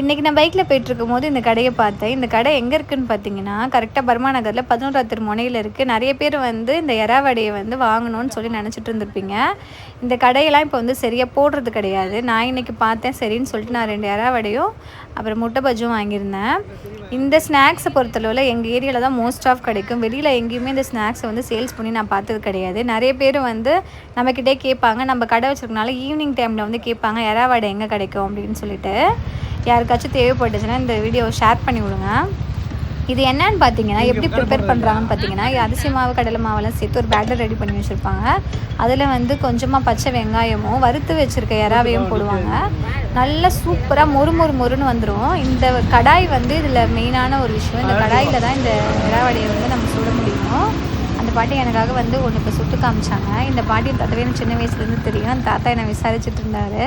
இன்றைக்கி நான் பைக்கில் போயிட்டுருக்கும் போது இந்த கடையை பார்த்தேன். இந்த கடை எங்கே இருக்குதுன்னு பார்த்தீங்கன்னா கரெக்டாக பர்மா நகரில் பதினோராத்திரி முனையில் இருக்குது நிறைய பேர் வந்து இந்த எறாவடையை வந்து வாங்கணும்னு சொல்லி நினச்சிட்டு இருந்திருப்பீங்க. இந்த கடையெல்லாம் இப்போ வந்து சரியாக போடுறது கிடையாது. நான் இன்றைக்கி பார்த்தேன் சரின்னு சொல்லிட்டு நான் ரெண்டு எறாவடையும் அப்புறம் முட்டை பஜ்ஜும் வாங்கியிருந்தேன். இந்த ஸ்நாக்ஸை பொறுத்தளவில் எங்கள் ஏரியாவில் தான் மோஸ்ட் ஆஃப் கிடைக்கும். வெளியில் எங்கேயுமே இந்த ஸ்நாக்ஸை வந்து சேல்ஸ் பண்ணி நான் பார்த்தது கிடையாது. நிறைய பேர் வந்து நம்மக்கிட்டே கேட்பாங்க. நம்ம கடை வச்சுருக்கனால ஈவினிங் டைமில் வந்து கேட்பாங்க எறாவடை எங்கே கிடைக்கும் அப்படின்னு சொல்லிட்டு. யாருக்காச்சும் தேவைப்பட்டுச்சுன்னா இந்த வீடியோவை ஷேர் பண்ணி விடுங்க. இது என்னன்னு பார்த்தீங்கன்னா எப்படி ப்ரிப்பேர் பண்ணுறாங்கன்னு பார்த்தீங்கன்னா அரிசி மாவு கடலை மாவெல்லாம் சேர்த்து ஒரு பேட்டர் ரெடி பண்ணி வச்சுருப்பாங்க. அதில் வந்து கொஞ்சமாக பச்சை வெங்காயமும் வறுத்து வச்சுருக்க இறாவையும் போடுவாங்க. நல்லா சூப்பராக மொறு மொறு மொறுன்னு வந்துடும் இந்த கடாய் வந்து இதில் மெயினான ஒரு விஷயம் இந்த கடாயில் தான் இந்த இறாவடையை வந்து நம்ம சுட முடியும். அந்த பாட்டி எனக்காக வந்து ஒன்று இப்போ சுட்டு காமிச்சாங்க. இந்த பாட்டி தாத்தாவே எனக்கு சின்ன வயசுலேருந்து தெரியும். அந்த தாத்தா என்னை விசாரிச்சுட்டு இருந்தார்.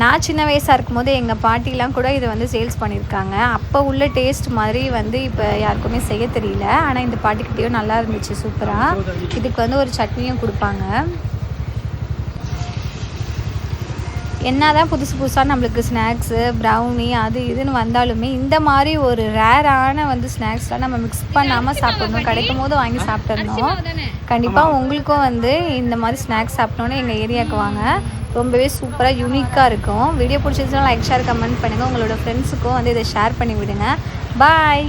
நான் சின்ன வயசாக இருக்கும்போது எங்கள் பாட்டிலாம் கூட இதை வந்து சேல்ஸ் பண்ணியிருக்காங்க. அப்போ உள்ள டேஸ்ட் மாதிரி வந்து இப்போ யாருக்குமே செய்ய தெரியல. ஆனால் இந்த பாட்டிக்கிட்டேயும் நல்லா இருந்துச்சு சூப்பராக இதுக்கு வந்து ஒரு சட்னியும் கொடுப்பாங்க. என்னதான் புதுசு புதுசாக நம்மளுக்கு ஸ்நாக்ஸு ப்ரௌனி அது இதுன்னு வந்தாலுமே இந்த மாதிரி ஒரு ரேரான வந்து ஸ்நாக்ஸ்லாம் நம்ம மிக்ஸ் பண்ணாமல் சாப்பிடணும். கிடைக்கும் போது வாங்கி சாப்பிட்டுருந்தோம் கண்டிப்பாக உங்களுக்கும் வந்து இந்த மாதிரி ஸ்நாக்ஸ் சாப்பிட்டோன்னே எங்கள் ஏரியாவுக்கு வாங்க. ரொம்பவே சூப்பராக யூனிக்காக இருக்கும். வீடியோ பிடிச்சிருந்துச்சுன்னா லைக் ஷேர் கமெண்ட் பண்ணுங்கள் உங்களோட ஃப்ரெண்ட்ஸுக்கும் வந்து இதை ஷேர் பண்ணி விடுங்க. பாய்